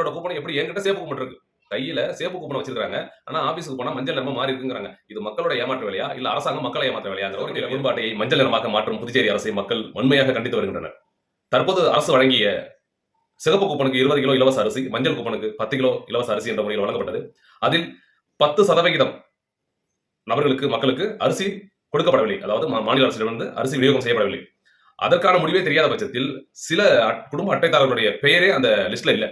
எங்களோட கூப்பன் எப்படி என்கிட்ட சேப்பு கூப்பன் இருக்கு? கையில சேப்பு கூப்பன் வச்சிருக்காங்க ஆனா ஆபீஸுக்கு போனா மஞ்சள் நிறமா மாறி இருக்குங்கிறாங்க. இது மக்களோட ஏமாற்ற வேலையா? இல்ல அரசாங்கம் மக்களை ஏமாற்ற வேலையாங்கிற ஒரு மேம்பாட்டையை மஞ்சள் நிறமாக்க மாற்றும் புதுச்சேரி அரசை மக்கள் வன்மையாக கண்டித்து வருகின்றனர். தற்போது அரசு வழங்கிய சிகப்பு கூப்பனுக்கு இருபது கிலோ இலவச அரிசி மஞ்சள் கூப்பனுக்கு பத்து கிலோ இலவச அரிசி என்ற முறையில் வழங்கப்பட்டது. அதில் பத்து சதவிகிதம் நபர்களுக்கு மக்களுக்கு அரிசி கொடுக்கப்படவில்லை. அதாவது மாநில அரசிடமிருந்து அரிசி விநியோகம் செய்யப்படவில்லை. அதற்கான முடிவே தெரியாத பட்சத்தில் சில குடும்ப அட்டைதாரர்களுடைய பெயரே அந்த லிஸ்ட்ல இல்ல.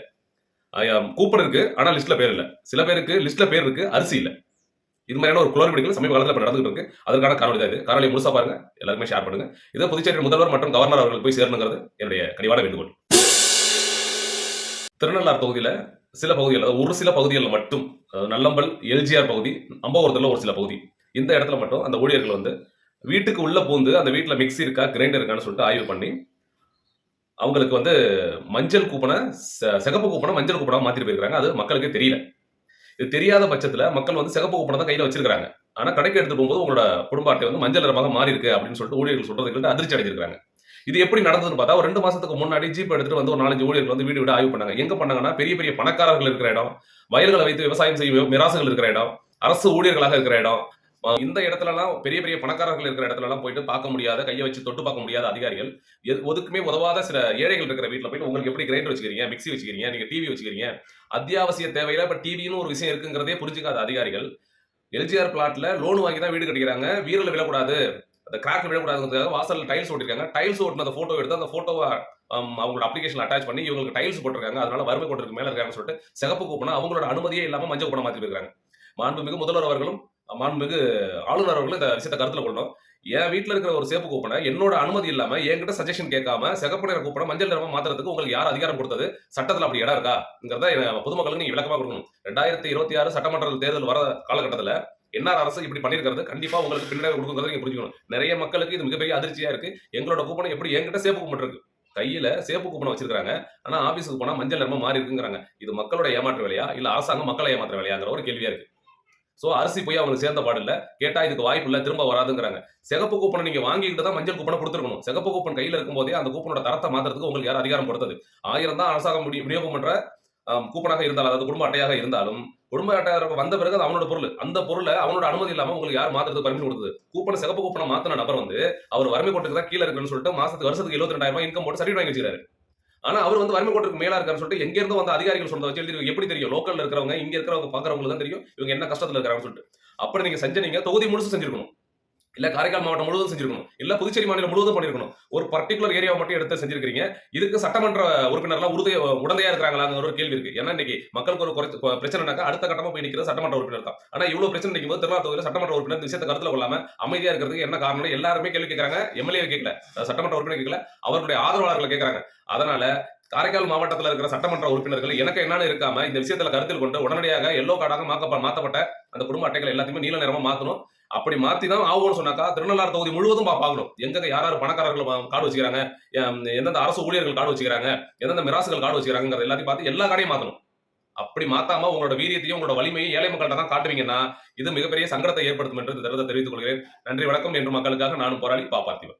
கூப்பன் இருக்கு ஆனால் லிஸ்ட்ல பேர் இல்லை. சில பேருக்கு லிஸ்ட்ல பேர் இருக்கு அரிசி இல்லை. இது மாதிரியான ஒரு குளறுபடிகள் சமீப காலத்தில் இப்ப நடந்துட்டு இருக்கு. அதற்கான காரணம் தான் இது. காரணம் முழுசா பாருங்க எல்லாருமே ஷேர் பண்ணுங்க. இதை புதுச்சேரி முதல்வர் மற்றும் கவர்னர் அவர்களுக்கு போய் சேரணுங்கிறது என்னுடைய கனிவான வேண்டுகோள். திருநள்ளார் பகுதியில் சில பகுதிகள் அதாவது ஒரு சில பகுதிகளில் மட்டும் நல்லம்பல் எல்ஜிஆர் பகுதி அம்பவரத்தில் ஒரு சில பகுதி. இந்த இடத்துல மட்டும் அந்த ஊழியர்கள் வந்து வீட்டுக்கு உள்ள பூந்து அந்த வீட்டில் மிக்ஸி இருக்கா கிரைண்டர் இருக்கான்னு சொல்லிட்டு ஆய்வு பண்ணி அவங்களுக்கு வந்து மஞ்சள் கூப்பனை சிகப்பு கூப்பனை மஞ்சள் கூப்பனாக மாற்றிட்டு போயிருக்காங்க. அது மக்களுக்கு தெரியல. இது தெரியாத பட்சத்தில் மக்கள் வந்து சிகப்பு கூப்பனை தான் கையில் வச்சிருக்காங்க ஆனால் கடைக்கு எடுத்து போகும்போது உங்களோட குடும்ப அட்டை வந்து மஞ்சள் நிறமாக மாறி இருக்கு அப்படின்னு சொல்லிட்டு ஊழியர்கள் சொல்றது கேட்டு அதிர்ச்சி அடைஞ்சிருக்காங்க இது எப்படி நடந்ததுன்னு பார்த்தா ஒரு ரெண்டு மாசத்துக்கு முன்னாடி ஜீப் எடுத்துட்டு வந்து ஒரு நாலஞ்சு ஊழியர்கள் வந்து வீடு வீடு ஆய்வு பண்ணாங்க. எங்க பண்ணாங்கன்னா பெரிய பெரிய பணக்காரர்கள் இருக்கிற இடம் வயல்களை வைத்து விவசாயம் செய்யும் மிராசுகள் இருக்கிற இடம் அரசு ஊழியர்களாக இருக்கிற இடம் இந்த இடத்துலலாம் பெரிய பெரிய பணக்காரர்கள் இருக்கிற இடத்துலலாம் போயிட்டு பார்க்க முடியாத கையை வச்சு தொட்டு பார்க்க முடியாத அதிகாரிகள் ஒதுக்குமே உதவாத சில ஏழைகள் இருக்கிற வீட்டில் போயிட்டு உங்களுக்கு எப்படி கிரைண்டர் வச்சுக்கிறீங்க மிக்சி வச்சுக்கிறீங்க நீங்கள் டிவி வச்சுக்கிறீங்க அத்தியாவசிய தேவையில இப்போ டிவின்னு ஒரு விஷயம் இருக்குங்கிறதே புரிஞ்சுக்காத அதிகாரிகள். எல்ஜிஆர் பிளாட்ல லோன் வாங்கி தான் வீடு கட்டிக்கிறாங்க வீரல் விழக்கூடாது அந்த கிராக் விழக்கூடாதுங்கிறதுக்காக வாசலில் டைல்ஸ் ஓட்டிருக்காங்க. டைல்ஸ் ஓட்டின ஃபோட்டோ எடுத்து அந்த ஃபோட்டோவை அவங்களோட அப்ளிகேஷன் அட்டாச் பண்ணி இவங்களுக்கு டைல்ஸ் போட்டிருக்காங்க. அதனால வறுமை கோட்டிற்கு மேலே இருக்காங்கன்னு சொல்லிட்டு சிகப்பு கூப்பனா அவங்களோட அனுமதியே இல்லாமல் மஞ்சள் கூப்பிட மாற்றிருக்காங்க மாண்புமிகு முதல்வர் அவர்களும் மாண்புமிகு ஆளுநர் அவர்களும் இந்த விஷயத்தை கருத்தில் கொள்ளணும் என் வீட்டில் இருக்கிற ஒரு சேப்பு கூப்பனை என்னோட அனுமதி இல்லாம என்கிட்ட சஜஷன் கேட்காம சிகப்பு நிற கூப்பனை மஞ்சள் நிறமா மாத்துறதுக்கு உங்களுக்கு யார் அதிகாரம் கொடுத்தது? சட்டத்தில் அப்படி இடம் இருக்காங்கிறத பொதுமக்களுக்கு நீங்க விளக்கமா கொடுக்கணும். ரெண்டாயிரத்தி இருபத்தி ஆறு சட்டமன்ற தேர்தல் வர காலகட்டத்தில் என்ஆர் அரசு இப்படி பண்ணியிருக்கிறது. கண்டிப்பா உங்களுக்கு பின்னடைவு கொடுக்குங்கிறத நீங்க புரிஞ்சுக்கணும். நிறைய மக்களுக்கு இது மிகப்பெரிய அதிர்ச்சியா இருக்கு. எங்களோட கூப்பனை எப்படி என்கிட்ட சேப்பு கூப்பன் இருக்கு? கையில சேப்பு கூப்பனை வச்சிருக்காங்க ஆனா ஆபீஸுக்கு போனா மஞ்சள் நிறமா மாறி இருக்குங்கிறாங்க. இது மக்களோட ஏமாற்ற வேலையா? இல்ல அரசாங்கம் மக்களை ஏமாற்ற வேலையாங்கிற ஒரு கேள்வியா இருக்கு. ஸோ அரிசி போய் அவங்களுக்கு சேர்ந்த பாடல கேட்டால் இதுக்கு வாய்ப்பு இல்லை திரும்ப வராதுங்கிறாங்க. சிகப்பு கூப்பனை நீங்கள் வாங்கிட்டு தான் மஞ்சள் கூப்பனை கொடுத்துருக்கணும். சிகப்பு கூப்பன் கையில் இருக்கும்போதே அந்த கூப்பனோட தரத்தை மாத்துறதுக்கு உங்களுக்கு யார் அதிகாரம் கொடுத்தது. ஆயிரம் தான் அரசாங்கம் விநியோகம் பண்ற கூப்பனாக இருந்தாலும் அதாவது குடும்ப அட்டையாக இருந்தாலும் குடும்ப அட்டையாக வந்த பிறகு அது அவனோட பொருள். அந்த பொருளை அவனோட அனுமதி இல்லாமல் உங்களுக்கு யார் மாத்திரத்துக்கு பர்மிஷன் கொடுத்தது. கூப்பனை சிகப்பு கூப்பனை மாத்தின நபர் வந்து அவர் வறுமை கொண்டு தான் கீழே இருக்குன்னு சொல்லிட்டு மாசத்துக்கு வருஷத்துக்கு எழுபத்தி ரெண்டாயிரம் ரூபாய் இன்கம் போட்டு சர்டிஃபிகேட் வாங்கி வச்சுக்கிறாரு. ஆனா அவர் வந்து வறுமை கோட்டுக்கு மேலா இருக்காருன்னு சொல்லிட்டு எங்க இருந்து வந்து அதிகாரிகள் சொன்னதை வச்சு எழுதி எப்படி தெரியும்? லோக்கல்ல இருக்கிறவங்க இங்க இருக்கிறவங்க பாக்குறவங்களுக்கு தான் தெரியும். இவங்க என்ன கஷ்டத்துல இருக்காங்கன்னு சொல்லிட்டு. அப்படி நீங்க செஞ்ச நீங்க தொகுதி முழுசு செஞ்சிருக்கணும். இல்ல காரைக்கால் மாவட்டம் முழுவதும் செஞ்சிருக்கணும். இல்ல புதுச்சேரி மாநிலம் முழுவதும் பண்ணிருக்கணும். ஒரு பர்டிகுலர் ஏரியாவை மட்டும் எடுத்து செஞ்சிருக்கீங்க இதுக்கு சட்டமன்ற உறுப்பினர்லாம் உறுதி உடந்தையா இருக்கிறாங்களாங்கிற ஒரு கேள்வி இருக்கு. ஏன்னா இன்னைக்கு மக்களுக்கு ஒரு குறைச்ச பிரச்சனைனாக்கா அடுத்த கட்டமா போய் நிற்கிறது சட்டமன்ற உறுப்பினர் தான். ஆனா இவ்வளவு பிரச்சனை நிற்கும் போது திருநாள் தொகுதியில் சட்டமன்ற உறுப்பினர் விஷயத்தை கருத்துல கொள்ளாம அமைதியா இருக்கிறதுக்கு என்ன காரணம் எல்லாருமே கேள்வி கேட்கறாங்க எம்எல்ஏ கேட்கல சட்டமன்ற உறுப்பினர் கேட்கல அவருடைய ஆதரவாளர்களை கேட்கறாங்க அதனால காரைக்கால் மாவட்டத்தில் இருக்கிற சட்டமன்ற உறுப்பினர்கள் எனக்கு என்னன்னு இருக்காம இந்த விஷயத்துல கருத்தில் கொண்டு உடனடியாக எல்லோ கார்டாக மாக்க மாற்றப்பட்ட அந்த குடும்ப அட்டைகள் எல்லாத்தையுமே நீல நிறமா மாத்தணும். அப்படி மாத்தி தான் ஆகும்னு சொன்னாக்கா திருநள்ளாறு தொகுதி முழுவதும் பா- பார்க்கணும் எங்க யார் யார் பணக்காரர்கள் கார்டு வச்சுக்கிறாங்க எந்தெந்த அரசு ஊழியர்கள் கார்டு வச்சுக்கிறாங்க எந்தெந்த மிராசுகள் கார்டு வச்சுக்கிறாங்க எல்லாத்தையும் பார்த்து எல்லா கார்டையும் மாத்தணும். அப்படி மாத்தாம உங்களோட வீரியத்தையும் உங்களோட வலிமையும் ஏழை மக்கள்கிட்ட தான் காட்டுவீங்கன்னா இது மிகப்பெரிய சங்கடத்தை ஏற்படுத்தும் என்று இந்த தருணத்தை தெரிவித்துக் கொள்கிறேன். நன்றி வணக்கம். என்று மக்களுக்காக நானும் போராளி பாப்பார்த்திவன்